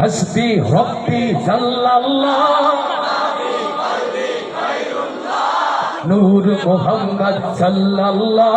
হাসবি রব্বি জাল্লাল্লাহ। নূর মোহাম্মদ সাল্লাল্লাহ।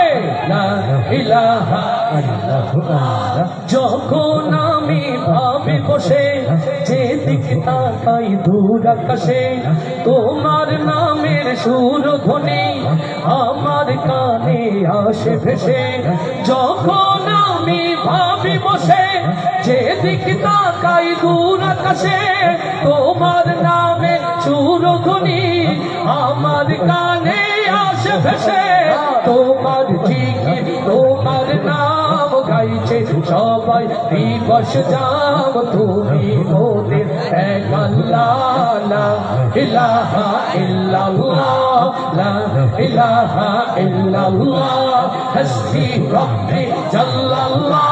যখন আমি ভাবে বসে যে তাকাই দূর আকাশে, তোমার নামের সুর ধ্বনি আমার কানে আসে ভেসে। যখন আমি ভাবি বসে যে দিকে তাকাই দূর আকাশে, তোমার নামে সুর ধ্বনি আমার কানে আসে ভেসে। তোমার জিকির, তোমার নাম গাইছে। সবাই দিবস যাম তুমি মোদের এক আল্লাহ। লা ইলাহা ইল্লাল্লাহ, লা ইলাহা ইল্লাল্লাহ। হাসবি রব্বি জাল্লাল্লাহ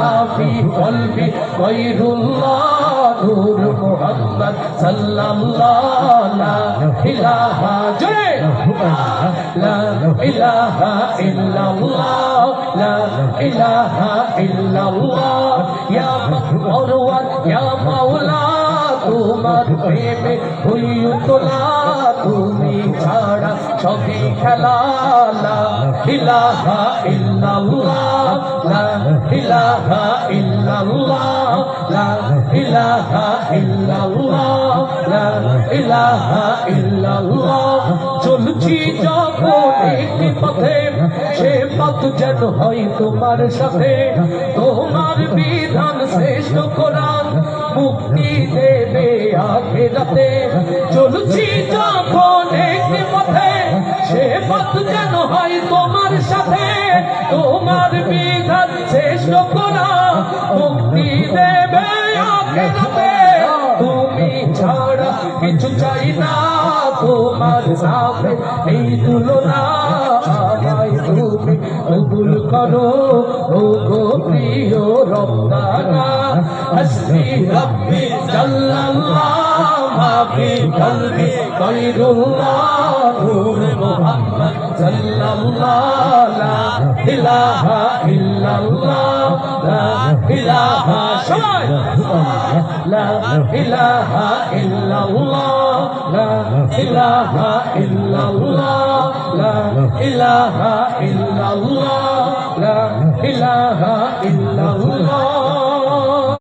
মা ফি কলবি গায়রুল্লাহ সাল্লাল্লাহ, লা ইলাহা জুরে লা ইলাহা ইল্লাল্লাহ, লা তুমি ছাড়া সবই খেলা ইলাহা ইল্লাল্লাহ ইলাহা ইল্লাল্লাহ চলছি যখন একটি পথে তোমার সাথে তোমার বিধান শ্রেষ্ঠ কোরআন মুক্তি দেবে আখেরাতে চলছি যখন একটি পথে সে পথ যেন হয় তোমার সাথে তোমার বিধান শ্রেষ্ঠ কোরআন মুক্তি দেবে আখেরাতে তুমি ছাড়া কিছু চাই না। তোমার সামনে এই তুলনা তুমি কবুল করো। ও গো প্রিয় রব্বানা হাসবি রব্বি জাল্লাল্লাহ কলবি গায়রুল্লাহ নূর মুহাম্মদ সাল্লাল্লাহ, লা ইলাহা ইল্লাল্লাহ। ইলাহা সবাই লা ইলাহা ইল্লাল্লাহ লা ইলাহা ইল্লাল্লাহ লা ইলাহা ইল্লাল্লাহ